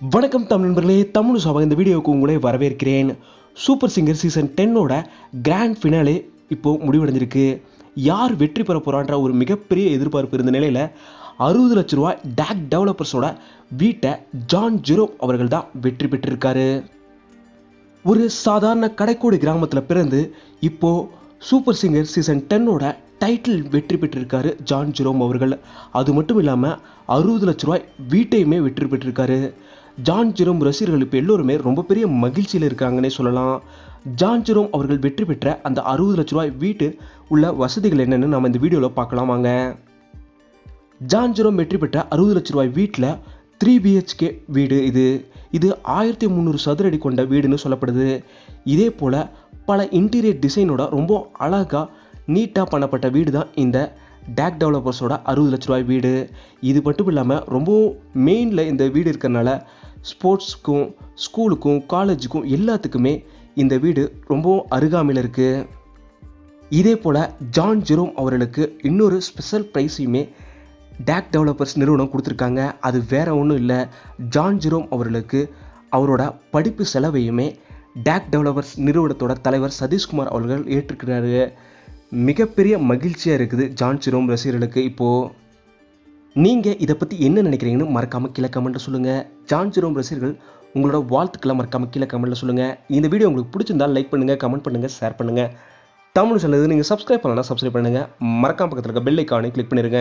வணக்கம் தமிழ் நண்பர்களே தமிழ் சபா இந்த வீடியோவுக்கு உங்களை வரவேற்கிறேன். சூப்பர் சிங்கர் சீசன் டென்னோட கிராண்ட் ஃபினாலே இப்போது முடிவடைஞ்சிருக்கு. யார் வெற்றி பெற போகிறான்ற ஒரு மிகப்பெரிய எதிர்பார்ப்பு இருந்த நிலையில் அறுபது லட்ச ரூபாய் டேக் டெவலப்பர்ஸோட வீட்டை ஜான் ஜெரோம் அவர்கள் தான் வெற்றி பெற்றிருக்காரு. ஒரு சாதாரண கடைக்கோடி கிராமத்தில் பிறந்து இப்போது சூப்பர் சிங்கர் சீசன் டென்னோட டைட்டில் வெற்றி பெற்றிருக்காரு ஜான் ஜெரோம் அவர்கள். அது மட்டும் இல்லாமல் அறுபது லட்ச ரூபாய் வீட்டையுமே வெற்றி பெற்றிருக்காரு. ஜான் ஜெரோம் ரசிகர்கள் இப்போ எல்லோருமே ரொம்ப பெரிய மகிழ்ச்சியில் இருக்காங்கன்னே சொல்லலாம். ஜான் ஜெரோம் அவர்கள் வெற்றி பெற்ற அந்த அறுபது லட்ச ரூபாய் வீட்டு உள்ள வசதிகள் என்னென்னு நம்ம இந்த வீடியோவில் பார்க்கலாம் வாங்க. ஜான் ஜெரோம் வெற்றி பெற்ற அறுபது லட்ச ரூபாய் வீட்டில் த்ரீ பிஹெச்கே வீடு இது. இது ஆயிரத்தி முந்நூறு சதுர அடி கொண்ட வீடுன்னு சொல்லப்படுது. இதே போல் பல இன்டீரியர் டிசைனோட ரொம்ப அழகாக நீட்டாக பண்ணப்பட்ட வீடு தான் இந்த டேக் டெவலப்பர்ஸோட அறுபது லட்ச ரூபாய் வீடு. இது மட்டும் இல்லாமல் ரொம்பவும் மெயினில் இந்த வீடு இருக்கிறனால ஸ்போர்ட்ஸ்க்கும் ஸ்கூலுக்கும் காலேஜுக்கும் எல்லாத்துக்குமே இந்த வீடு ரொம்பவும் அருகாமையில் இருக்குது இதே போல் ஜான் ஜெரோம் அவர்களுக்கு இன்னொரு ஸ்பெஷல் ப்ரைஸையுமே டேக் டெவலப்பர்ஸ் நிறுவனம் கொடுத்துருக்காங்க. அது வேற ஒன்றும் இல்லை. ஜான் ஜெரோம் அவர்களுக்கு அவரோட படிப்பு செலவையுமே டேக் டெவலப்பர்ஸ் நிறுவனத்தோட தலைவர் சதீஷ்குமார் அவர்கள் ஏற்றிருக்கிறாரு. மிகப்பெரிய மகிழ்ச்சியாக இருக்குது ஜான் ஜெரோம் ரசிகர்களுக்கு இப்போது நீங்கள் இதை பற்றி என்ன நினைக்கிறீங்கன்னு மறக்காமல் கீழே கமெண்ட்டில் சொல்லுங்கள் ஜான் ஜெரோம் ரசிகர்கள் உங்களோட வாழ்த்துக்களை மறக்காமல் கீழே கமெண்ட்டில் சொல்லுங்கள் இந்த வீடியோ உங்களுக்கு பிடிச்சிருந்தால் லைக் பண்ணுங்கள் கமெண்ட் பண்ணுங்கள் ஷேர் பண்ணுங்கள் தமிழ் சேனல் நீங்கள் சப்ஸ்கிரைப் பண்ணலாம் சப்ஸ்கிரைப் பண்ணுங்கள் மறக்காம பக்கத்தில் இருக்க பெல் ஐக்கானை கிளிக் பண்ணிடுங்க